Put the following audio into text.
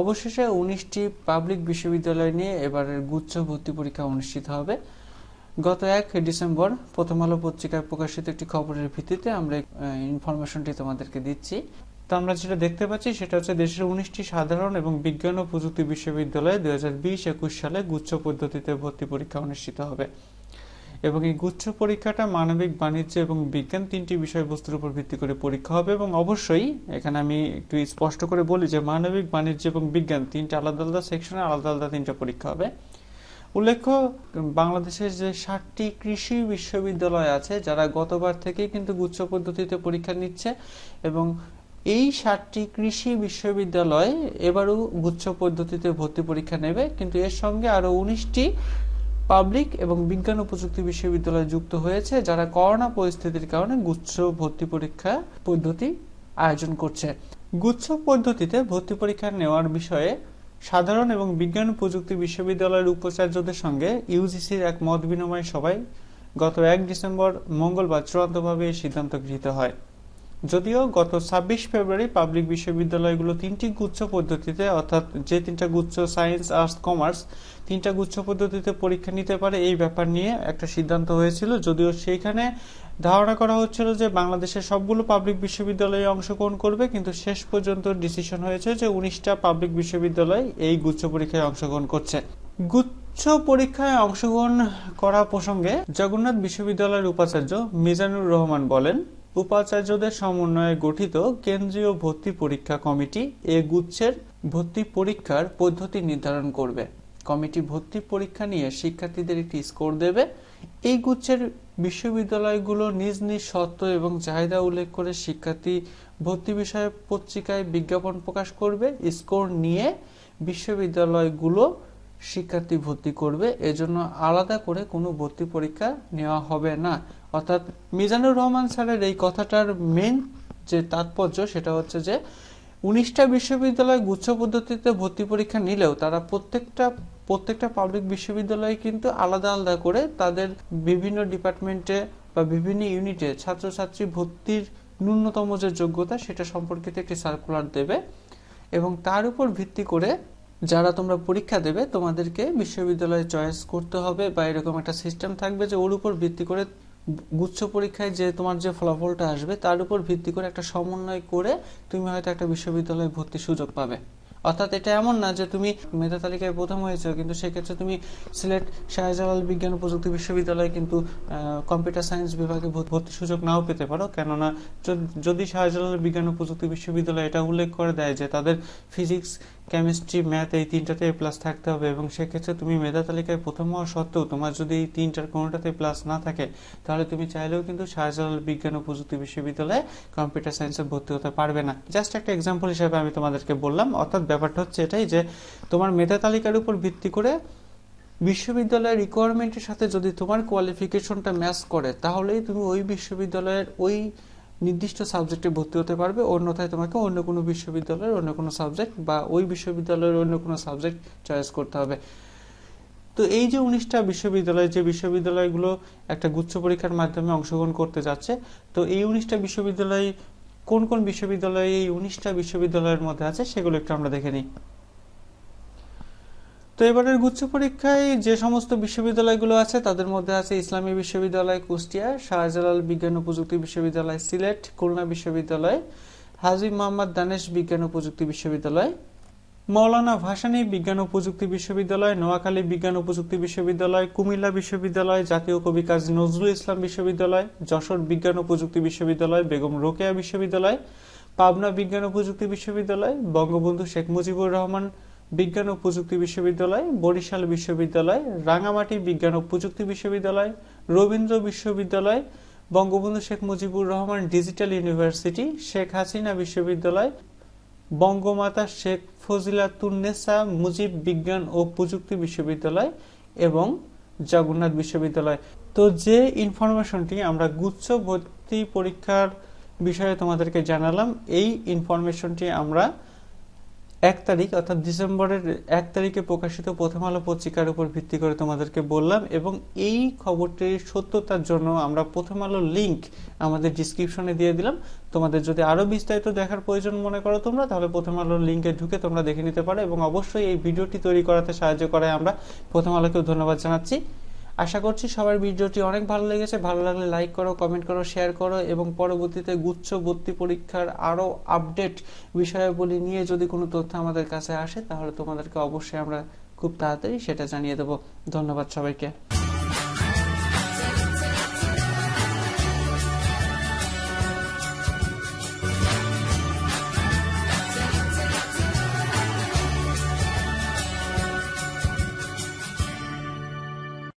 অবশেষে উনিশটি পাবলিক বিশ্ববিদ্যালয় নিয়ে এবারের গুচ্ছ ভর্তি পরীক্ষা অনুষ্ঠিত হবে। গত এক ডিসেম্বর প্রথম আলো পত্রিকায় প্রকাশিত একটি খবরের ভিত্তিতে আমরা ইনফরমেশনটি তোমাদেরকে দিচ্ছি। তো আমরা যেটা দেখতে পাচ্ছি সেটা হচ্ছে দেশের উনিশটি সাধারণ এবং বিজ্ঞান ও প্রযুক্তি বিশ্ববিদ্যালয়ে দুই হাজার বিশ একুশ সালে গুচ্ছ পদ্ধতিতে ভর্তি পরীক্ষা অনুষ্ঠিত হবে। এবং এই গুচ্ছ পরীক্ষাটা মানবিক, বাণিজ্য এবং বিজ্ঞান তিনটি বিষয়বস্তুর উপর ভিত্তি করে পরীক্ষা হবে এবং অবশ্যই এখানে আমি একটু স্পষ্ট করে বলি যে মানবিক, বাণিজ্য এবং বিজ্ঞান তিনটা আলাদা আলাদা সেকশনে আলাদা আলাদা তিনটা পরীক্ষা হবে। উল্লেখ্য, বাংলাদেশের যে ষাটটি কৃষি বিশ্ববিদ্যালয় আছে, যারা গতবার থেকেই কিন্তু গুচ্ছ পদ্ধতিতে পরীক্ষা নিচ্ছে এবং এই ষাটটি কৃষি বিশ্ববিদ্যালয় এবারও গুচ্ছ পদ্ধতিতে ভর্তি পরীক্ষা নেবে, কিন্তু এর সঙ্গে আরও উনিশটি পাবলিক এবং বিজ্ঞান ও প্রযুক্তি বিশ্ববিদ্যালয় যুক্ত হয়েছে, যারা করোনা পরিস্থিতির কারণে গুচ্ছ ভর্তি পরীক্ষা পদ্ধতি আয়োজন করছে। গুচ্ছ পদ্ধতিতে ভর্তি পরীক্ষা নেওয়ার বিষয়ে সাধারণ এবং বিজ্ঞান প্রযুক্তি বিশ্ববিদ্যালয়ের উপাচার্যদের সঙ্গে ইউজিসির এক মত বিনিময় সভায় গত এক ডিসেম্বর মঙ্গলবার চূড়ান্তভাবে এই সিদ্ধান্ত গৃহীত হয়। যদিও গত ছাব্বিশ ফেব্রুয়ারি পাবলিক বিশ্ববিদ্যালয়গুলো তিনটি গুচ্ছ পদ্ধতিতে, অর্থাৎ যে তিনটা গুচ্ছ, সায়েন্স, আর্টস, কমার্স, তিনটা গুচ্ছ পদ্ধতিতে পরীক্ষা নিতে পারে, এই ব্যাপার নিয়ে একটা সিদ্ধান্ত হয়েছিল। যদিও সেইখানে ধারণা করা হচ্ছিল যে বাংলাদেশের সবগুলো পাবলিক বিশ্ববিদ্যালয়ে অংশগ্রহণ করবে, কিন্তু শেষ পর্যন্ত ডিসিশন হয়েছে যে উনিশটা পাবলিক বিশ্ববিদ্যালয় এই গুচ্ছ পরীক্ষায় অংশগ্রহণ করছে। গুচ্ছ পরীক্ষায় অংশগ্রহণ করা প্রসঙ্গে জগন্নাথ বিশ্ববিদ্যালয়ের উপাচার্য মিজানুর রহমান বলেন উপাচার্যদের সমন্বয়ে গঠিত কেন্দ্রীয় ভর্তি পরীক্ষা কমিটি এ গুচ্ছের ভর্তি পরীক্ষার পদ্ধতি নির্ধারণ করবে। কমিটি ভর্তি পরীক্ষা নিয়ে শিক্ষার্থীদের একটি স্কোর দেবে। এই গুচ্ছের বিশ্ববিদ্যালয়গুলো নিজ নিজ সত্ত্ব এবং চাহিদা উল্লেখ করে শিক্ষার্থী ভর্তি বিষয়ে পত্রিকায় বিজ্ঞাপন প্রকাশ করবে। স্কোর নিয়ে বিশ্ববিদ্যালয়গুলো শিক্ষার্থী ভর্তি করবে, এজন্য আলাদা করে কোনো ভর্তি পরীক্ষা নেওয়া হবে না। অর্থাৎ মিজানুর রহমান স্যারের এই কথাটার মেন যে তাৎপর্য, সেটা হচ্ছে যে, উনিশটা বিশ্ববিদ্যালয় গুচ্ছ পদ্ধতিতে ভর্তি পরীক্ষা নিলেও তারা প্রত্যেকটা প্রত্যেকটা পাবলিক বিশ্ববিদ্যালয়ে কিন্তু আলাদা আলাদা করে তাদের বিভিন্ন ডিপার্টমেন্টে বা বিভিন্ন ইউনিটে ছাত্রছাত্রী ভর্তির ন্যূনতম যে যোগ্যতা, সেটা সম্পর্কিত একটি সার্কুলার দেবে এবং তার উপর ভিত্তি করে যারা তোমরা পরীক্ষা দেবে, তোমাদেরকে বিশ্ববিদ্যালয়ে চয়েস করতে হবে বা এরকম একটা সিস্টেম থাকবে যে ওর উপর ভিত্তি করে গুচ্ছ পরীক্ষায় যে তোমার যে ফলাফলটা আসবে, তার উপর ভিত্তি করে একটা সমন্বয় করে তুমি হয়তো একটা বিশ্ববিদ্যালয়ে ভর্তির সুযোগ পাবে। অর্থাৎ এটা এমন না যে তুমি মেধা তালিকায় প্রথম হয়েছে, কিন্তু সেক্ষেত্রে তুমি সিলেট শাহজালাল বিজ্ঞান ও প্রযুক্তি বিশ্ববিদ্যালয়ে কিন্তু কম্পিউটার সায়েন্স বিভাগে ভর্তির সুযোগ নাও পেতে পারো। কেননা, যদি শাহজালাল বিজ্ঞান ও প্রযুক্তি বিশ্ববিদ্যালয় এটা উল্লেখ করে দেয় যে তাদের ফিজিক্স কেমিস্ট্রি ম্যাথ এই তিনটাতে প্লাস থাকতে হবে এবং সেক্ষেত্রে তুমি মেধা তালিকায় প্রথম হওয়া সত্ত্বেও তোমার যদি এই তিনটার কোনোটাতে প্লাস না থাকে, তাহলে তুমি চাইলেও কিন্তু শাহজালাল বিজ্ঞান ও প্রযুক্তি বিশ্ববিদ্যালয়ে কম্পিউটার সায়েন্সে ভর্তি হতে পারবে না। জাস্ট একটা এক্সাম্পল হিসেবে আমি তোমাদেরকে বললাম, অর্থাৎ ব্যাপারটা হচ্ছে এটাই যে তোমার মেধা তালিকার উপর ভিত্তি করে বিশ্ববিদ্যালয়ের রিকোয়ারমেন্টের সাথে যদি তোমার কোয়ালিফিকেশনটা ম্যাচ করে, তাহলেই তুমি ওই বিশ্ববিদ্যালয়ের ওই নির্দিষ্ট সাবজেক্টে ভর্তি হতে পারবে, অন্যথায় তোমাকে অন্য কোনো বিশ্ববিদ্যালয়ের অন্য কোনো সাবজেক্ট বা ওই বিশ্ববিদ্যালয়ের অন্য কোনো সাবজেক্ট চয়েস করতে হবে। তো এই যে উনিশটা বিশ্ববিদ্যালয়, যে বিশ্ববিদ্যালয়গুলো একটা গুচ্ছ পরীক্ষার মাধ্যমে অংশগ্রহণ করতে যাচ্ছে, তো এই উনিশটা বিশ্ববিদ্যালয়, কোন কোন বিশ্ববিদ্যালয় এই উনিশটা বিশ্ববিদ্যালয়ের মধ্যে আছে সেগুলো একটু আমরা দেখে নিই। তো এবারের গুচ্ছ পরীক্ষায় যে সমস্ত বিশ্ববিদ্যালয়গুলো আছে, তাদের মধ্যে আছে ইসলামী বিশ্ববিদ্যালয়, কুষ্টিয়া, শাহজালাল বিজ্ঞান ও প্রযুক্তি বিশ্ববিদ্যালয়, সিলেট, খুলনা বিশ্ববিদ্যালয়, হাজি মোহাম্মদ দানেশ বিজ্ঞান ও প্রযুক্তি বিশ্ববিদ্যালয়, মৌলানা ভাসানী বিজ্ঞান ও প্রযুক্তি বিশ্ববিদ্যালয়, নোয়াখালী বিজ্ঞান ও প্রযুক্তি বিশ্ববিদ্যালয়, কুমিল্লা বিশ্ববিদ্যালয়, জাতীয় কবি কাজী নজরুল ইসলাম বিশ্ববিদ্যালয়, যশোর বিজ্ঞান ও প্রযুক্তি বিশ্ববিদ্যালয়, বেগম রোকেয়া বিশ্ববিদ্যালয়, পাবনা বিজ্ঞান ও প্রযুক্তি বিশ্ববিদ্যালয়, বঙ্গবন্ধু শেখ মুজিবুর রহমান বিজ্ঞান ও প্রযুক্তি বিশ্ববিদ্যালয়, বরিশাল বিশ্ববিদ্যালয়, রাঙামাটি বিজ্ঞান ও প্রযুক্তি বিশ্ববিদ্যালয়, রবীন্দ্র বিশ্ববিদ্যালয়, বঙ্গবন্ধু শেখ মুজিবুর রহমান ডিজিটাল ইউনিভার্সিটি, শেখ হাসিনা বিশ্ববিদ্যালয়, বঙ্গমাতা শেখ ফজিলাতুন্নেসা মুজিব বিজ্ঞান ও প্রযুক্তি বিশ্ববিদ্যালয় এবং জগন্নাথ বিশ্ববিদ্যালয়। তো যে ইনফরমেশনটি আমরা গুচ্ছ ভর্তি পরীক্ষার বিষয়ে তোমাদেরকে জানালাম, এই ইনফরমেশনটি আমরা এক তারিখ, অর্থাৎ ডিসেম্বরের এক তারিখে প্রকাশিত প্রথম আলো পত্রিকার উপর ভিত্তি করে তোমাদেরকে বললাম এবং এই খবরটির সত্যতার জন্য আমরা প্রথম আলো লিঙ্ক আমাদের ডিসক্রিপশনে দিয়ে দিলাম। তোমাদের যদি আরও বিস্তারিত দেখার প্রয়োজন মনে করো তোমরা, তাহলে প্রথম আলোর লিঙ্কে ঢুকে তোমরা দেখে নিতে পারো এবং অবশ্যই এই ভিডিওটি তৈরি করাতে সাহায্য করায় আমরা প্রথম আলোকেও ধন্যবাদ জানাচ্ছি। আশা করছি সবার ভিডিওটি অনেক ভালো লেগেছে। ভালো লাগলে লাইক করো কমেন্ট করো শেয়ার করো এবং পরবর্তীতে গুচ্ছ ভর্তি পরীক্ষার আরও আপডেট বিষয়াবলী নিয়ে যদি কোনো তথ্য আমাদের কাছে আসে, তাহলে তোমাদেরকে অবশ্যই আমরা খুব তাড়াতাড়ি সেটা জানিয়ে দেবো। ধন্যবাদ সবাইকে।